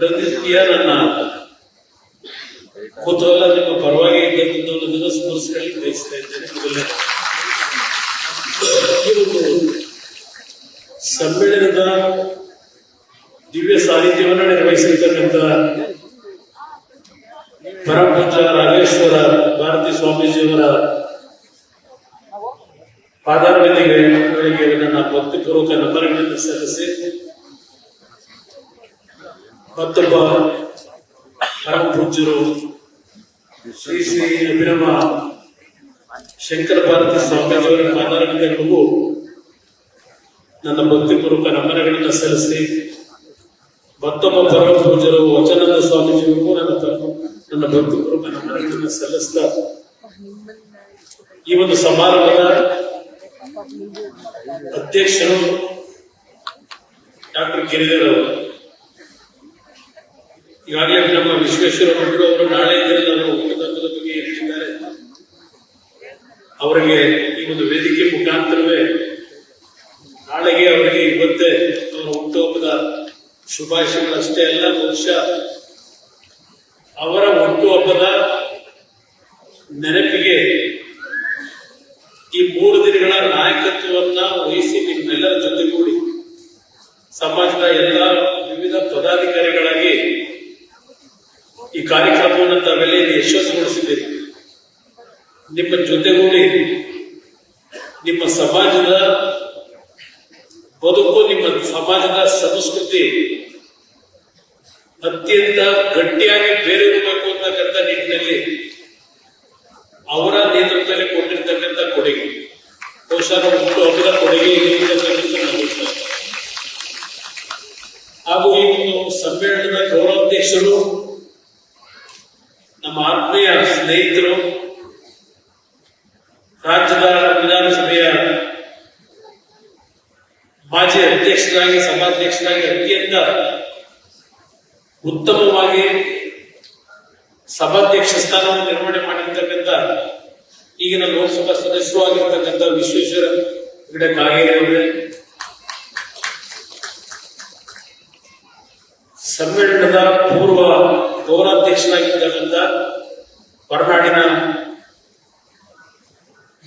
ಪ್ರತಿನಿತ್ಯ ನನ್ನ ಕುತೂಹಲ ನಿಮ್ಮ ಪರವಾಗಿ ಇದ್ದಂಥದ್ದು ಅನ್ನೋದನ್ನು ಬಯಸ್ತಾ ಇದ್ದೇನೆ. ಸಮ್ಮೇಳನದ ದಿವ್ಯ ಸಾನ್ನಿಧ್ಯವನ್ನು ನಿರ್ವಹಿಸಿರ್ತಕ್ಕಂಥ ಪರಮಪೂಜ ರಾಘೇಶ್ವರ ಭಾರತಿ ಸ್ವಾಮೀಜಿಯವರ ಪಾದಾರವಿಂದಿಗೆ ಅವರಿಗೆ ನನ್ನ ಭಕ್ತಿಪೂರ್ವಕ ನಮನಗಳನ್ನು ಸಲ್ಲಿಸಿ ಮತ್ತೊಬ್ಬ ಪರಮ ಪೂಜ್ಯರು ಶ್ರೀ ಶ್ರೀ ಅಭಿನವ ಶಂಕರ ಭಾರತಿ ಸ್ವಾಮೀಜಿಯವರ ಪಾದಾರವಿಂದಗಳಿಗೂ ನನ್ನ ಭಕ್ತಿಪೂರ್ವಕ ನಮನಗಳನ್ನು ಸಲ್ಲಿಸಿ ಮತ್ತೊಬ್ಬ ಪರಮ ಪೂಜ್ಯರು ವಚನಂದ ಸ್ವಾಮೀಜಿಯವರಿಗೂ ನನ್ನ ನನ್ನ ಭಕ್ತಿಪೂರ್ವಕ ನಮನಗಳನ್ನು ಸಲ್ಲಿಸ್ತಾ ಈ ಒಂದು ಸಮಾರಂಭದ ಅಧ್ಯಕ್ಷರು ಡಾಕ್ಟರ್ ಗಿರಿಧರ್ ಅವರು. ಈಗಾಗಲೇ ನಮ್ಮ ವಿಶ್ವೇಶ್ವರ ಭಟ್ರು ಅವರು ನಾಳೆ ದಿನದ ಅವರ ಹುಟ್ಟುಹಬ್ಬದ ಬಗ್ಗೆ ಹೇಳಿದ್ದಾರೆ. ಅವರಿಗೆ ಈ ಒಂದು ವೇದಿಕೆ ಮುಖಾಂತರವೇ ನಾಳೆಗೆ ಅವರಿಗೆ ಇವತ್ತೇ ಅವರ ಹುಟ್ಟುಹಬ್ಬದ ಶುಭಾಶಯಗಳಷ್ಟೇ ಅಲ್ಲ, ಬಹುಶಃ ಅವರ ಹುಟ್ಟುಹಬ್ಬದ ನೆನಪಿಗೆ ಈ ಮೂರು ದಿನಗಳ ನಾಯಕತ್ವವನ್ನ ವಹಿಸಿ ನಿಮ್ಮೆಲ್ಲರ ಜೊತೆಗೂಡಿ ಸಮಾಜದ ಎಲ್ಲ ವಿವಿಧ ಪದಾಧಿಕಾರಿಗಳಾಗಿ ಈ ಕಾರ್ಯಕ್ರಮವನ್ನು ತಾವೆಲ್ಲ ಯಶಸ್ವಿಗೊಳಿಸಿದ್ದೀರಿ ನಿಮ್ಮ ಜೊತೆಗೂಡಿ ನಿಮ್ಮ ಸಮಾಜದ ಬದುಕು, ನಿಮ್ಮ ಸಮಾಜದ ಸಂಸ್ಕೃತಿ ಅತ್ಯಂತ ಗಟ್ಟಿಯಾಗಿ ಬೇರೂರಬೇಕು ಅಂತಕ್ಕಂಥ ನಿಟ್ಟಿನಲ್ಲಿ ಅವರ ನೇತೃತ್ವದಲ್ಲಿ ಕೊಟ್ಟಿರ್ತಕ್ಕಂಥ ಕೊಡುಗೆ ಬಹುಶಃ ಒಂದು ಹಬ್ಬದ ಕೊಡುಗೆ. ಹಾಗೂ ಈ ಒಂದು ಸಮ್ಮೇಳನದ ಗೌರವಾಧ್ಯಕ್ಷರು ನಮ್ಮ ಆತ್ಮೀಯ ಸ್ನೇಹಿತರು, ರಾಜ್ಯದ ವಿಧಾನಸಭೆಯ ಮಾಜಿ ಅಧ್ಯಕ್ಷರಾಗಿ, ಸಭಾಧ್ಯಕ್ಷರಾಗಿ ಅತ್ಯಂತ ಉತ್ತಮವಾಗಿ ಸಭಾಧ್ಯಕ್ಷ ಸ್ಥಾನವನ್ನು ನಿರ್ವಹಣೆ ಮಾಡಿರ್ತಕ್ಕಂಥ ಈಗಿನ ಲೋಕಸಭಾ ಸದಸ್ಯರು ಆಗಿರ್ತಕ್ಕಂಥ ವಿಶ್ವೇಶ್ವರ ಹೆಗಡೆ ಕಾಗೇರಿ ಅವರೇ, ಸಮ್ಮೇಳನದ ಪೂರ್ವ ಗೌರವಾಧ್ಯಕ್ಷರಾಗಿರ್ತಕ್ಕಂಥ ಹೊರನಾಡಿನ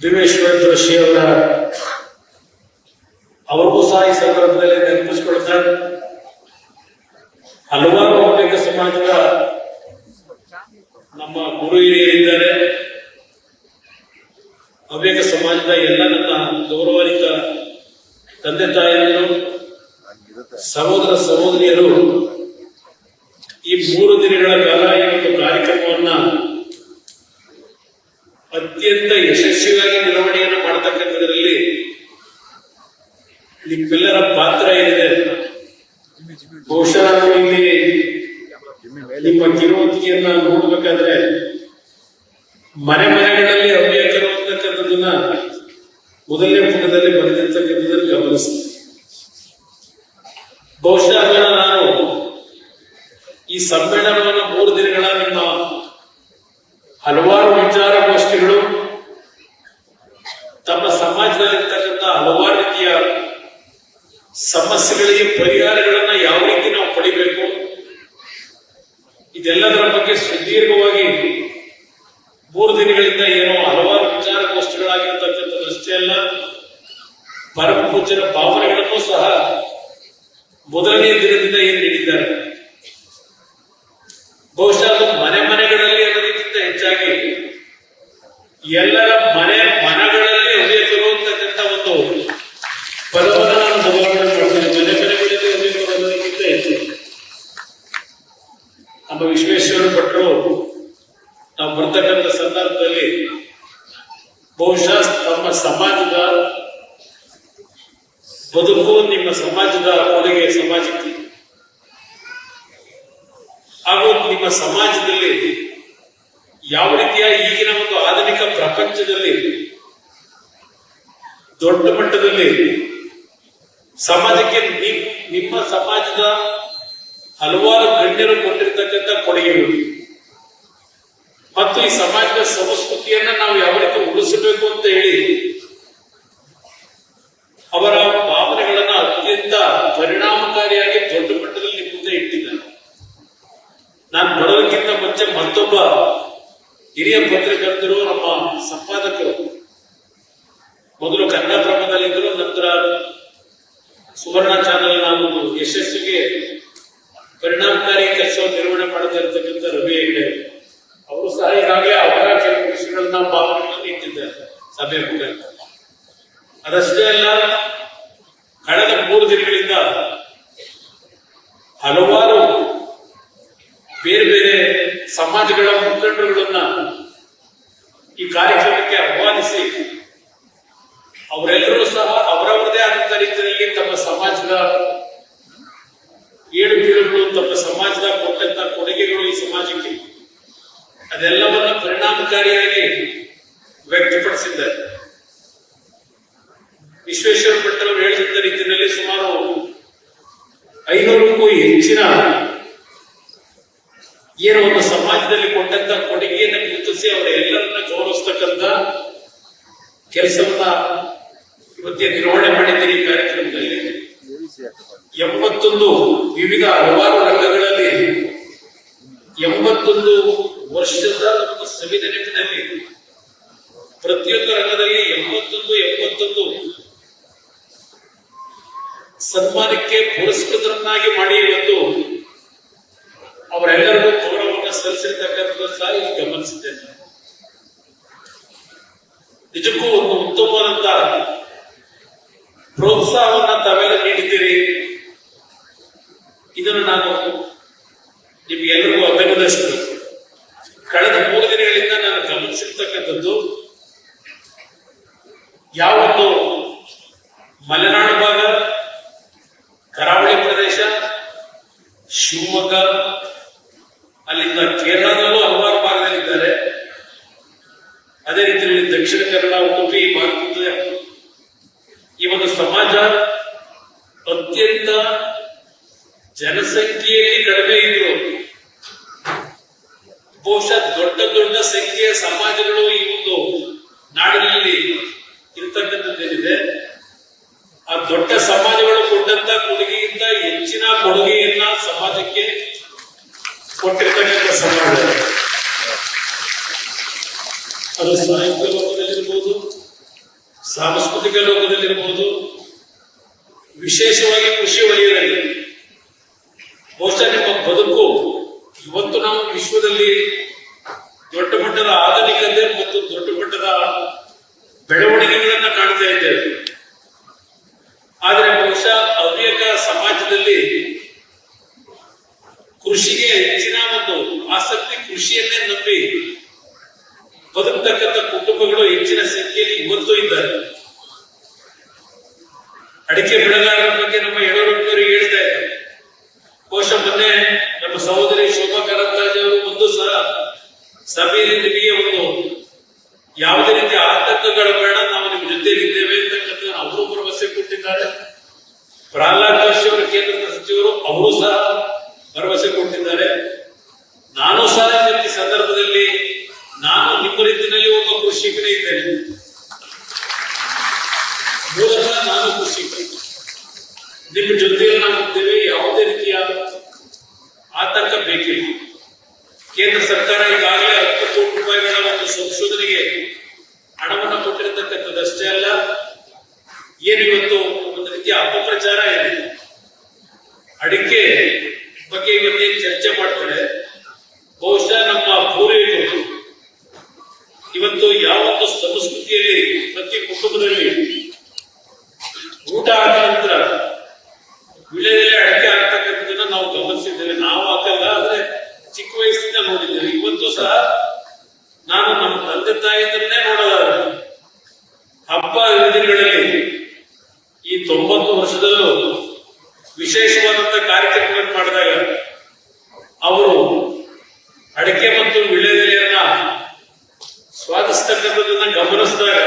ದಿವೇಶ್ವರ ಜೋಶಿ ಅವರ ಅವ್ರಿಗೂ ಸಹ ಈ ಸಂದರ್ಭದಲ್ಲಿ ನೆನಪಿಸಿಕೊಳ್ತಾರೆ. ಹಲವಾರು ಬಹುತೇಕ ಸಮಾಜದ ನಮ್ಮ ಗುರು ಹಿರಿಯರಿದ್ದಾರೆ. ಹವ್ಯಕ ಸಮಾಜದ ಎಲ್ಲ ನನ್ನ ಗೌರವಾನ್ವಿತ ತಂದೆ ತಾಯಿಯರು, ಸಹೋದರ ಸಹೋದರಿಯರು ಈ ಮೂರು ದಿನಗಳ ಕಾಲ ಈ ಒಂದು ಕಾರ್ಯಕ್ರಮವನ್ನ ಯಶಸ್ವಿಯಾಗಿ ನಿರ್ವಹಣೆಯನ್ನು ಮಾಡತಕ್ಕಂಥದ್ರಲ್ಲಿ ನಿಮ್ಮೆಲ್ಲರ ಪಾತ್ರ ಏನಿದೆ? ಬಹುಶಃ ಇಲ್ಲಿ ನಿಮ್ಮ ಕಿರುವಂತಿಗೆಯನ್ನ ನೋಡ್ಬೇಕಾದ್ರೆ ಮನೆ ಮನೆಗಳಲ್ಲಿ ಹವ್ಯಕರು ಅಂತಕ್ಕಂಥದ್ದನ್ನ ಮೊದಲನೇ ಪುಟದಲ್ಲಿ ಬರೆದಿರ್ತಕ್ಕಂಥದ್ದನ್ನು ಗಮನಿಸ್ತೀನಿ ಬಹುಶಃ ಅದನ್ನ ನಾನು ಈ ಸಮ್ಮೇಳನವನ್ನು ಮೂರು ದಿನಗಳ ನಿಮ್ಮ ಹಲವಾರು ವಿಚಾರಗೋಷ್ಠಿಗಳು ತಮ್ಮ ಸಮಾಜದಲ್ಲಿರ್ತಕ್ಕಂಥ ಹಲವಾರು ರೀತಿಯ ಸಮಸ್ಯೆಗಳಿಗೆ ಪರಿಹಾರಗಳನ್ನ ಯಾವ ರೀತಿ ನಾವು ಪಡಿಬೇಕು? ಇದೆಲ್ಲದರ ಬಗ್ಗೆ ಸುದೀರ್ಘವಾಗಿ ಮೂರು ದಿನಗಳಿಂದ ಏನೋ ಹಲವಾರು ವಿಚಾರಗೋಷ್ಠಿಗಳಾಗಿರ್ತಕ್ಕಂಥದ್ದಷ್ಟೇ ಅಲ್ಲ ಪರಮ ಪೂಜ್ಯರ ಭಾವನೆಗಳನ್ನು ಸಹ ಮೊದಲನೇ ದಿನದಿಂದ ಏನು ನೀಡಿದ್ದಾರೆ? ಬಹುಶಃ ಮನೆ ಮನೆಗಳಲ್ಲಿ ಅನ್ನೋದಕ್ಕಿಂತ ಹೆಚ್ಚಾಗಿ ಎಲ್ಲರ ಮನೆ ಮನಗಳಲ್ಲಿ ಹೃದಯಕರು ಅಂತಕ್ಕಂಥ ಒಂದು ಪದವನ್ನು ನಾನು ಬದಲಾವಣೆ ಮಾಡ್ತೀನಿ ಮನೆ ಮನೆಗಳಲ್ಲಿ ಹೃದಯಕರು ಅನ್ನೋದಕ್ಕಿಂತ ಹೆಚ್ಚು ನಮ್ಮ ವಿಶ್ವೇಶ್ವರ ಭಟ್ರು ನಾವು ಬರ್ತಕ್ಕಂಥ ಸಂದರ್ಭದಲ್ಲಿ ಬಹುಶಃ ತಮ್ಮ ಸಮಾಜದ ಬದುಕು ನಿಮ್ಮ ಸಮಾಜದ ಕೊಡುಗೆ ಸಮಾಜಕ್ಕೆ. ಹಾಗೂ ನಿಮ್ಮ ಸಮಾಜದಲ್ಲಿ ಯಾವ ರೀತಿಯ ಈಗಿನ ಒಂದು ಆಧುನಿಕ ಪ್ರಪಂಚದಲ್ಲಿ ದೊಡ್ಡ ಮಟ್ಟದಲ್ಲಿ ಸಮಾಜಕ್ಕೆ ನಿಮ್ಮ ಸಮಾಜದ ಹಲವಾರು ಗಣ್ಯರು ಕೊಟ್ಟಿರ್ತಕ್ಕಂಥ ಕೊಡುಗೆಗಳು. ಮತ್ತು ಈ ಸಮಾಜದ ಸಂಸ್ಕೃತಿಯನ್ನ ನಾವು ಯಾವ ರೀತಿ ಉಳಿಸಬೇಕು ಅಂತ ಹೇಳಿ ಅವರ ಭಾವನೆಗಳನ್ನ ಅತ್ಯಂತ ಪರಿಣಾಮಕಾರಿಯಾಗಿ ದೊಡ್ಡ ಮಟ್ಟದಲ್ಲಿ ಮುಂದೆ ಇಟ್ಟಿದ್ದಾರೆ. ಮತ್ತೊಬ್ಬ ಹಿರಿಯ ಪತ್ರಕರ್ತರು, ನಮ್ಮ ಸಂಪಾದಕರು. ಮೊದಲು ಕನ್ನಡಪ್ರಭದಲ್ಲಿದ್ದರು ನಂತರ ಸುವರ್ಣ ಚಾನೆಲ್ ನಾವು ಯಶಸ್ಸಿಗೆ ಪರಿಣಾಮಕಾರಿ ಕೆಲಸವನ್ನು ನಿರ್ವಹಣೆ ಮಾಡದೇ ಇರತಕ್ಕಂಥ ರವಿ ಹೆಗ್ಡೆ. ಅವರು ಸಹ ಈಗಾಗಲೇ ಅವರ ಕೆಲವು ವಿಷಯಗಳನ್ನ ಭಾವನೆಗಳನ್ನು ಇಟ್ಟಿದ್ದಾರೆ. ಸಭೆ ಮುಖಾಂತರ. ಅದಷ್ಟೇ ಅಲ್ಲ, ಕಳೆದ ಮೂರು ದಿನಗಳಿಂದ ಹಲವಾರು ಬೇರೆ ಬೇರೆ ಸಮಾಜಗಳ ಮುಖಂಡರುಗಳನ್ನ ಈ ಕಾರ್ಯಕ್ರಮಕ್ಕೆ ಆಹ್ವಾನಿಸಿ, ಅವರೆಲ್ಲರೂ ಸಹ ಅವರವರದೇ ಆದಂತ ರೀತಿಯಲ್ಲಿ ತಮ್ಮ ಸಮಾಜದ ಏಳು ಬೀಳುಗಳು ತಮ್ಮ ಸಮಾಜದ ಕೊಟ್ಟಂತ ಕೊಡುಗೆಗಳು ಈ ಸಮಾಜಕ್ಕೆ ಅದೆಲ್ಲವನ್ನ ಪರಿಣಾಮಕಾರಿಯಾಗಿ ವ್ಯಕ್ತಪಡಿಸಿದ್ದಾರೆ. ವಿಶ್ವೇಶ್ವರ ಭಟ್ಟರು ಹೇಳಿದಂತ ರೀತಿಯಲ್ಲಿ ಸುಮಾರು ಐನೂರಕ್ಕೂ ಹೆಚ್ಚಿನ ಏನು ಒಂದು ಸಮಾಜದಲ್ಲಿ ಕೊಟ್ಟಂತ ಕೊಡುಗೆಯನ್ನು ಗುರುತಿಸಿ ಅವರ ಎಲ್ಲರನ್ನ ಗೌರವಿಸ್ತಕ್ಕಂಥ ಕೆಲಸವನ್ನ ಇವತ್ತೇ ನಿರ್ವಹಣೆ ಮಾಡಿದ್ದೀರಿ ಕಾರ್ಯಕ್ರಮದಲ್ಲಿ. ಎಂಬತ್ತೊಂದು ವಿವಿಧ ಹಲವಾರು ರಂಗಗಳಲ್ಲಿ ಎಂಬತ್ತೊಂದು ವರ್ಷದ ನಮ್ಮ ಸಂವಿಧಾನದಲ್ಲಿ ಪ್ರತಿಯೊಂದು ರಂಗದಲ್ಲಿ ಎಂಬತ್ತೊಂದು ಎಂಬತ್ತೊಂದು ಸನ್ಮಾನಕ್ಕೆ ಪುರಸ್ಕೃತರನ್ನಾಗಿ ಮಾಡಿ ಇವತ್ತು ಅವರೆಲ್ಲರಿಗೂ ಗೌರವವನ್ನು ಸಲ್ಲಿಸಿರ್ತಕ್ಕಂಥದ್ದು ಸಹ ಇಲ್ಲಿ ಗಮನಿಸಿದ್ದೇನೆ. ನಿಜಕ್ಕೂ ಒಂದು ಉತ್ತಮವಾದಂತ ಪ್ರೋತ್ಸಾಹವನ್ನ ತಾವೆಲ್ಲ ನೀಡಿದ್ದೀರಿ. ಇದನ್ನು ನಾನು ನಿಮ್ಗೆಲ್ಲರಿಗೂ ಅಭಿನಂದಿಸಬೇಕು ಕಳೆದ ಮೂರು ದಿನಗಳಿಂದ ನಾನು ಗಮನಿಸಿರ್ತಕ್ಕಂಥದ್ದು, ಯಾವೊಂದು ಮಲೆನಾಡು ಶಿವಮೊಗ್ಗ ಅಲ್ಲಿಂದ ಕೇರಳದಲ್ಲೂ ಹಲವಾರು ಭಾಗದಲ್ಲಿದ್ದಾರೆ. ಅದೇ ರೀತಿಯಲ್ಲಿ ದಕ್ಷಿಣ ಕನ್ನಡ ಉಡುಪಿ ಭಾಗದಿಂದ ಈ ಒಂದು ಸಮಾಜ ಅತ್ಯಂತ ಜನಸಂಖ್ಯೆಯಲ್ಲಿ ಕಡಿಮೆ ಇದ್ರು ಬಹುಶಃ ದೊಡ್ಡ ದೊಡ್ಡ ಸಂಖ್ಯೆಯ ಸಮಾಜಗಳು ಈ ಒಂದು ನಾಡಿನಲ್ಲಿ ಇರ್ತಕ್ಕಂಥದ್ದೇನಿದೆ. ಆ ದೊಡ್ಡ ಸಮಾಜಗಳು ಕೊಟ್ಟಂತ ಕೊಡುಗೆಯಿಂದ ಹೆಚ್ಚಿನ ಕೊಡುಗೆಯನ್ನ ಸಮಾಜಕ್ಕೆ ಕೊಟ್ಟಿರ್ತಕ್ಕಂಥ ಸಮಾಜ. ಅದು ಸಾಹಿತ್ಯ ಲೋಕದಲ್ಲಿರ್ಬೋದು, ಸಾಂಸ್ಕೃತಿಕ ಲೋಕದಲ್ಲಿರ್ಬೋದು, ವಿಶೇಷವಾಗಿ ಕೃಷಿ ವಲಯದಲ್ಲಿ. ಬಹುಶಃ ನಿಮ್ಮ ಬದುಕು ಇವತ್ತು ನಾವು ವಿಶ್ವದಲ್ಲಿ ದೊಡ್ಡ ಮಟ್ಟದ ಆಧುನಿಕತೆ ಮತ್ತು ದೊಡ್ಡ ಮಟ್ಟದ ಬೆಳವಣಿಗೆಗಳನ್ನ ಕಾಣ್ತಾ ಇದ್ದೇವೆ. ಆದರೆ ಬಹುಶಃ ಹವ್ಯಕ ಸಮಾಜದಲ್ಲಿ ಕೃಷಿಗೆ ಹೆಚ್ಚಿನ ಒಂದು ಆಸಕ್ತಿ ಕೃಷಿಯನ್ನೇ ನಂಬಿ ಬದುಕತಕ್ಕಂಥ ಕುಟುಂಬಗಳು ಹೆಚ್ಚಿನ ಸಂಖ್ಯೆಯಲ್ಲಿ ಇವತ್ತು ಇದ್ದಾರೆ. ಅಡಿಕೆ ಬೆಳೆಗಾರರ ಬಗ್ಗೆ ನಮ್ಮ ಹೇಳ್ತಾ ಕೋಶ ಬಹುಶಃ ಮೊನ್ನೆ ನಮ್ಮ ಸಹೋದರಿ ಶೋಭಾ ಕರಂದ್ಲಾಜೆ ಅವರು ಒಂದು ಸಹ ಸಭೆಯಲ್ಲಿ ನಿಮಗೆ ಒಂದು ಯಾವುದೇ ರೀತಿಯ ಆತಂಕಗಳ ಬೇಡ ನಾವು ನಿಮ್ಮ ಜೊತೆಗಿದ್ದೇವೆ ಅಂತಕ್ಕಂಥ ಅವರು ಭರವಸೆ ಕೊಟ್ಟಿದ್ದಾರೆ. ಪ್ರಹ್ಲಾದ್ ಜೋಶಿ ಅವರ ಕೇಂದ್ರದ ಸಚಿವರು ಅವರು ಸಹ ಭರವಸೆ ಕೊಟ್ಟಿದ್ದಾರೆ. ನಾನು ಸಹ ಈ ಸಂದರ್ಭದಲ್ಲಿ ನಾನು ನಿಮ್ಮ ರೀತಿಯಲ್ಲಿ ಒಬ್ಬ ಕೃಷಿಕನೇ ಇದ್ದೇನೆ. ಮೂಲತಃ ನಾನು ಕೃಷಿಕ. ನಿಮ್ಮ ಜೊತೆಯಲ್ಲಿ ನಾವು ಇದ್ದೇವೆ, ಯಾವುದೇ ರೀತಿಯ ಆತಂಕ ಬೇಕಿಲ್ಲ. ಕೇಂದ್ರ ಸರ್ಕಾರ ಈಗಾಗಲೇ ಹತ್ತು ಕೋಟಿ ರೂಪಾಯಿಗಳ ಒಂದು ಸಂಶೋಧನೆಗೆ ಹಣವನ್ನು ಕೊಟ್ಟಿರತಕ್ಕಂಥದ್ದಷ್ಟೇ ಅಲ್ಲ ಏನು ಇವತ್ತು ಒಂದು ರೀತಿಯ ಅಪಪ್ರಚಾರ ಇದೆ ಅಡಿಕೆ ಬಗ್ಗೆ ಇವತ್ತೇನು ಚರ್ಚೆ ಮಾಡ್ತಾರೆ? ಬಹುಶಃ ನಮ್ಮ ಪೂರ್ವಿಕರು ಇವತ್ತು ಯಾವೊಂದು ಸಂಸ್ಕೃತಿಯಲ್ಲಿ, ಪ್ರತಿ ಕುಟುಂಬದಲ್ಲಿ ಊಟ ಆದ ನಂತರ ವಿಳೆದೆಲೆ ಅಡಿಕೆ ಆಗ್ತಕ್ಕಂಥದ್ದನ್ನ ನಾವು ಗಮನಿಸಿದ್ದೇವೆ. ನಾವು ಹಾಕಲ್ಲ ಆದ್ರೆ ಚಿಕ್ಕ ವಯಸ್ಸಿಂದ ನೋಡಿದ್ದೇವೆ. ಇವತ್ತು ಸಹ ನಾನು ನಮ್ಮ ತಂದೆ ತಾಯಿಯನ್ನೇ ನೋಡಲಾರ ಹಬ್ಬ ಹರಿದಿನಗಳಲ್ಲಿ ಈ ತೊಂಬತ್ತು ವರ್ಷದಲ್ಲೂ ವಿಶೇಷವಾದಂತಹ ಕಾರ್ಯಕ್ರಮಗಳನ್ನು ಮಾಡಿದಾಗ ಅವರು ಅಡಿಕೆ ಮತ್ತು ವಿಳೆದೆಲೆಯನ್ನ ಸ್ವಾದಿಸ್ತಕ್ಕಂಥದ್ದನ್ನ ಗಮನಿಸಿದಾಗ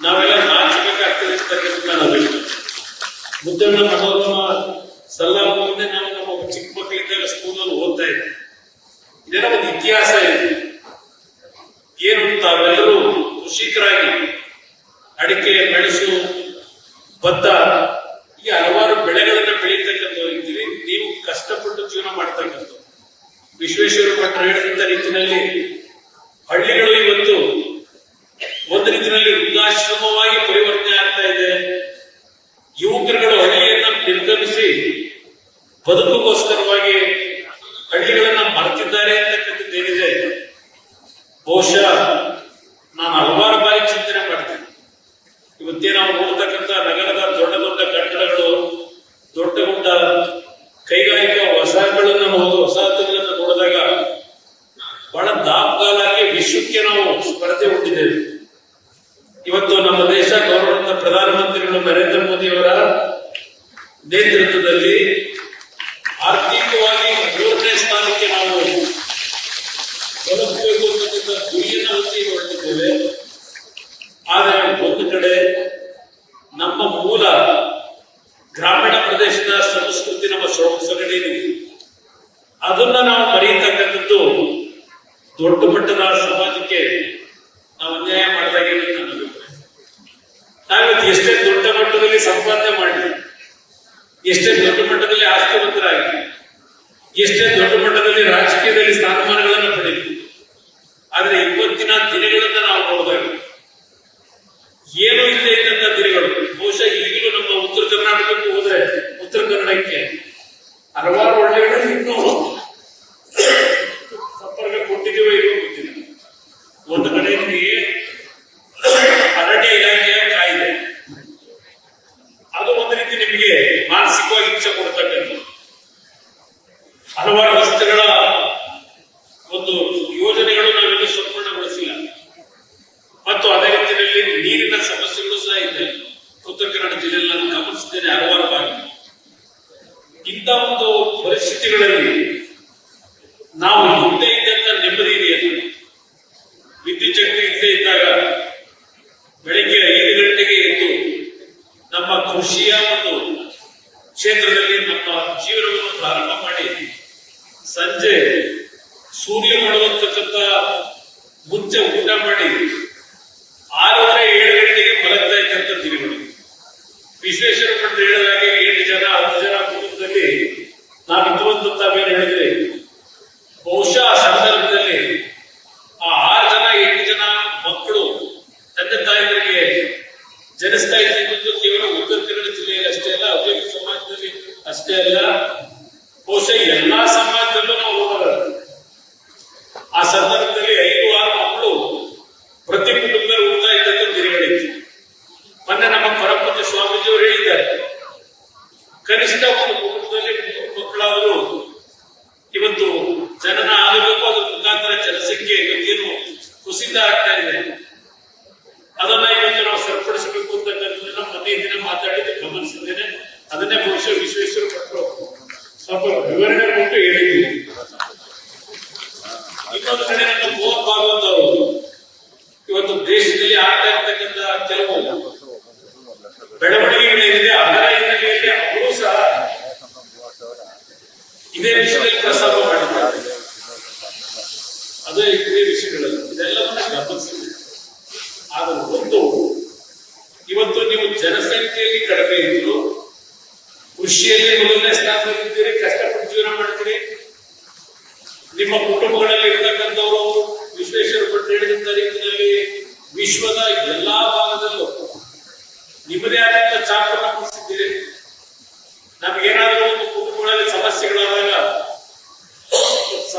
ನಾವೆಲ್ಲ ನಾಚಬೇಕಾಗ್ತದೆ ಅಂತಕ್ಕಂಥ ನಾವು ಮುದ್ದಣ್ಣ ಮನೋರಮ ಮುಂದೆ ನಾವು ನಮ್ಮ ಚಿಕ್ಕ ಮಕ್ಕಳಿದ್ದಾಗ ಸ್ಕೂಲಲ್ಲಿ ಓದ್ತಾ ಇದ್ದೆ ಇದೆಲ್ಲ ಒಂದು ಇತಿಹಾಸ ಇದೆ. ಏನು ತಾವೆಲ್ಲರೂ ಕೃಷಿಕರಾಗಿ ಅಡಿಕೆ ಮೆಣಸು ಭತ್ತ ಈ ಹಲವಾರು ಬೆಳೆಗಳನ್ನ ಬೆಳೀತಕ್ಕಂಥವ್ರು ಇದ್ದೀವಿ ನೀವು ಕಷ್ಟಪಟ್ಟು ಜೀವನ ಮಾಡ್ತಕ್ಕಂಥವ್ರು ವಿಶ್ವೇಶ್ವರ ಭಟ್ರು ಹೇಳಿದಂತ ರೀತಿಯಲ್ಲಿ ಹಳ್ಳಿಗಳು ಇವತ್ತು ಒಂದು ರೀತಿಯಲ್ಲಿ ವೃದ್ಧಾಶ್ರಮವಾಗಿ ಪರಿವರ್ತನೆ ಆಗ್ತಾ ಇದೆ. ಯುವಕರುಗಳು ಹಳ್ಳಿಯನ್ನ ನಿರ್ಗಮಿಸಿ ಬದುಕೋಸ್ಕರ नरेंद्र मोदी हो ಎಷ್ಟೇ ದೊಡ್ಡ ಮಟ್ಟದಲ್ಲಿ ಆಸ್ತಿವಂತರಾಗಿ ಎಷ್ಟೇ ದೊಡ್ಡ ಮಟ್ಟದಲ್ಲಿ ರಾಜಕೀಯದಲ್ಲಿ ಸ್ಥಾನಮಾನಗಳನ್ನು ಪಡೆಯಿತು ಆದರೆ ಹಲವಾರು ವಸ್ತುಗಳ number eight. there is no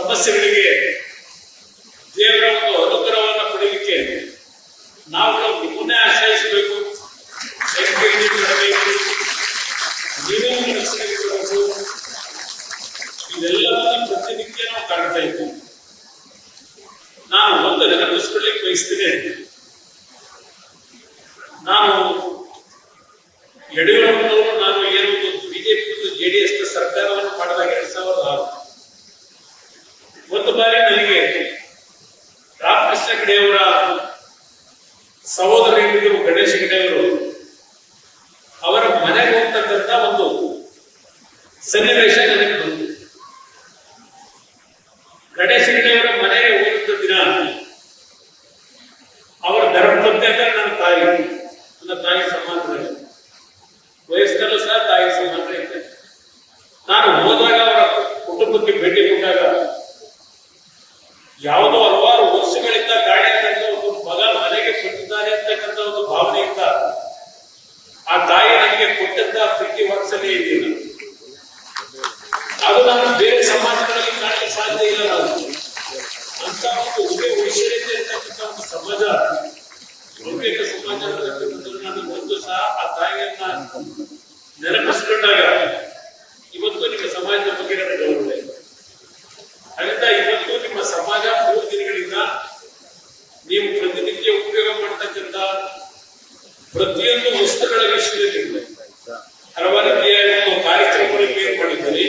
Mas se liguei. Krishna ಕಡೆಯವರ ಸಹೋದರ ಗಣೇಶ ಕಡೆಯವರು ಅವರ ಮನೆಗೆ ಹೋಗ್ತಕ್ಕಂತ ಒಂದು ಸನ್ನಿವೇಶ ನನಗೆ ಕೊಟ್ಟಂತ ಪ್ರೀತಿ ವಾತ್ಸಲ್ಯ ಇದೆಯಲ್ಲ ಅದು ನಾನು ಬೇರೆ ಸಮಾಜಗಳಲ್ಲಿ ಕಾಣಲಿಕ್ಕೆ ಸಾಧ್ಯ ಇಲ್ಲ ನಾವು ಅಂತ ಒಂದು ಉಭಯ ವೈಶ್ವರ್ಯತೆ ಇರ್ತಕ್ಕಂಥ ಒಂದು ಸಮಾಜ, ಬಹುತೇಕ ಸಮಾಜ ನಾನು ಒಂದು ಸಹ ಆ ತಾಯಿಯನ್ನ ನೆನಪಿಸ್ಕೊಂಡಾಗ ಇವತ್ತು ನಿಮ್ಮ ಸಮಾಜದ ಬಗ್ಗೆ ನನಗೆ ಗೌರವ ಅದರಿಂದ ಇವತ್ತು ನಿಮ್ಮ ಸಮಾಜ ಮೂರು ದಿನಗಳಿಂದ ನೀವು ಪ್ರತಿನಿತ್ಯ ಉಪಯೋಗ ಮಾಡ್ತಕ್ಕಂಥ ಪ್ರತಿಯೊಂದು ವಸ್ತುಗಳ ವಿಷಯದಲ್ಲಿ ಹಲವಾರು ಏನ್ ಮಾಡಿದ್ದಾರೆ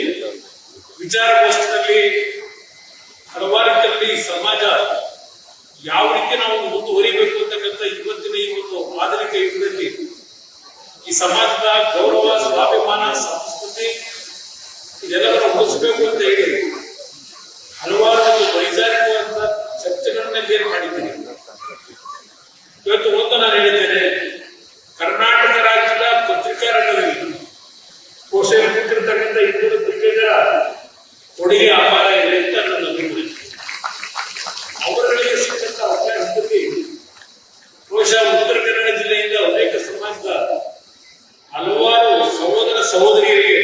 ವಿಚಾರಗೋಷ್ಠಿಯಲ್ಲಿ ಹಲವಾರು ರೀತಿಯಲ್ಲಿ ಸಮಾಜ ಯಾವ ರೀತಿ ನಾವು ಮುಂದುವರಿಬೇಕು ಅಂತಕ್ಕಂಥ ಇವತ್ತಿನ ಈ ಒಂದು ಆಧುನಿಕ ಯುಗದಲ್ಲಿ ಈ ಸಮಾಜದ ಗೌರವ, ಸ್ವಾಭಿಮಾನ, ಸಂಸ್ಕೃತಿ ಇದೆಲ್ಲವನ್ನು ಉಳಿಸಬೇಕು ಅಂತ ಹೇಳಿ ಹಲವಾರು ವೈಚಾರಿಕವಾದ ಚರ್ಚೆಗಳನ್ನ ಬೇರೆ ಮಾಡಿದ್ದೀನಿ. ಇವತ್ತು ಒಂದು ನಾನು ಹೇಳಿದ್ದೇನೆ, ಕರ್ನಾಟಕ ರಾಜ್ಯದ ಪತ್ರಿಕಾ ರಂಗದಲ್ಲಿ ಕೋಶಲ್ ಕೂತಿರ್ತಕ್ಕಂಥ ಇಬ್ಬರು ಕ್ರಿಕೆಟರ ಕೊಡುಗೆ ಅಪಾರ ಇದೆ ಅಂತ ನನ್ನ ಅಭಿಪ್ರಾಯ ಅವರುಗಳಿಗೆ ಸಿಕ್ಕಂತ ಅವಕಾಶದಲ್ಲಿ ಬಹುಶಃ ಉತ್ತರ ಕನ್ನಡ ಜಿಲ್ಲೆಯಿಂದ ಅನೇಕ ಸಮಾಜದ ಹಲವಾರು ಸಹೋದರ ಸಹೋದರಿಯರಿಗೆ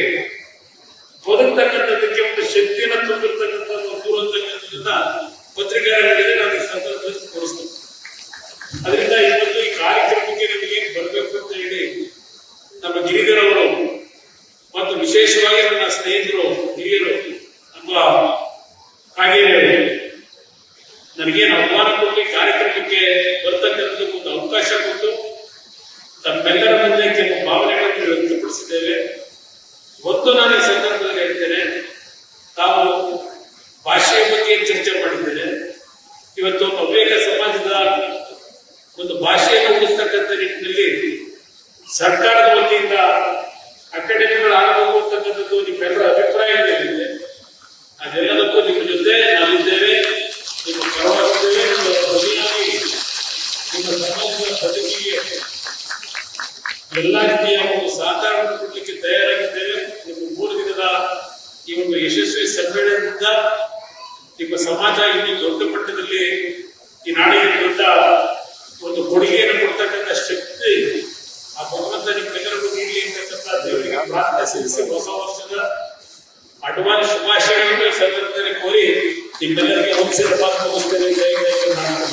ಬದುಕ್ತಕ್ಕಂಥದ್ದಕ್ಕೆ ಒಂದು ಶಕ್ತಿಯನ್ನು ತುಂಬಿರ್ತಕ್ಕಂಥ ಒಂದು ದೂರ ಅಂತಕ್ಕಂಥದ್ದನ್ನ ಪತ್ರಿಕಾರಂಗದಲ್ಲಿ ನಾನು ಈ ಸಂದರ್ಭದಲ್ಲಿ ತೋರಿಸ್ತೇನೆ ಅದರಿಂದ ಇವತ್ತು ಈ ಕಾರ್ಯಕ್ರಮಕ್ಕೆ ನಮಗೆ ಬರಬೇಕು ಅಂತ ಹೇಳಿ ನಮ್ಮ ಗಿರಿಧರ್ ಅವರು ಮತ್ತು ವಿಶೇಷವಾಗಿ ನನ್ನ ಸ್ನೇಹಿತರು ಹಿರಿಯರು ನಮ್ಮ ಕಾಗೇರಿಯವರು ನನಗೇನು ಆಹ್ವಾನ ಕೊಟ್ಟು ಈ ಕಾರ್ಯಕ್ರಮಕ್ಕೆ ಬರ್ತಕ್ಕಂಥದ್ದು ಒಂದು ಅವಕಾಶ ಕೊಟ್ಟು ತಮ್ಮೆಲ್ಲರ ಮುಂದೆ ಕೆಲವು ಭಾವನೆಗಳನ್ನು ವ್ಯಕ್ತಪಡಿಸಿದ್ದೇವೆ ಒಂದು ನಾನು ಈ ಸಂದರ್ಭದಲ್ಲಿ ಹೇಳ್ತೇನೆ ತಾವು ಭಾಷೆಯ ಬಗ್ಗೆ ಚರ್ಚೆ ಮಾಡಿದ್ದೇನೆ ಇವತ್ತು ಅನೇಕ ಸಮಾಜದ ಒಂದು ಭಾಷೆಯನ್ನು ಉಳಿಸ್ತಕ್ಕಂಥ ನಿಟ್ಟಿನಲ್ಲಿ ಸರ್ಕಾರದ ವತಿಯಿಂದ ಅಕಾಡೆಮಿಗಳು ಆಗಬೇಕು ಅಂತಕ್ಕಂಥದ್ದು ನಿಮ್ಮೆಲ್ಲರ ಅಭಿಪ್ರಾಯಗಳಿದೆ ಅದೆಲ್ಲದಕ್ಕೂ ನಿಮ್ಮ ಜೊತೆ ನಾವಿದ್ದೇವೆ ನಿಮ್ಮ ಪರವಾಗಿದ್ದೇವೆ ನಿಮ್ಮ ಬದಿಯಾಗಿ ನಿಮ್ಮ ಸಮಾಜದ ಬದುಕಿಗೆ ಎಲ್ಲ ರೀತಿಯ ಒಂದು ಸಹಕಾರವನ್ನು ಕೊಡಲಿಕ್ಕೆ ತಯಾರಾಗಿದ್ದೇವೆ. ನಿಮ್ಮ ಮೂರು ದಿನದ ಈ ಒಂದು ಯಶಸ್ವಿ ಸಮ್ಮೇಳನದಿಂದ ನಿಮ್ಮ ಸಮಾಜ ಇಲ್ಲಿ ದೊಡ್ಡ ಮಟ್ಟದಲ್ಲಿ ಈ ನಾಡಿಗೆ ದೊಡ್ಡ ಒಂದು ಕೊಡುಗೆಯನ್ನು ಕೊಡ್ತಕ್ಕಂಥ ಶಕ್ತಿ ಆ ಭಗವಂತ ನಿಮ್ಮೆಲ್ಲರಿಗೂ ನೀಡಲಿ ಅಂತಕ್ಕಂಥ ದೇವರಿಗೆ ಪ್ರಾರ್ಥನೆ ಸಲ್ಲಿಸಿ ಹೊಸ ವರ್ಷದ ಅಡ್ವಾನ್ಸ್ ಶುಭಾಶಯಗಳನ್ನು ಸಂದರ್ಭದಲ್ಲಿ ಕೋರಿ ನಿಮ್ಮೆಲ್ಲರಿಗೆ ವಂಶದ ಪಾತ್ರ ಮುಗಿಸ್ತೇನೆ ಜಯ ಜಯ Karnataka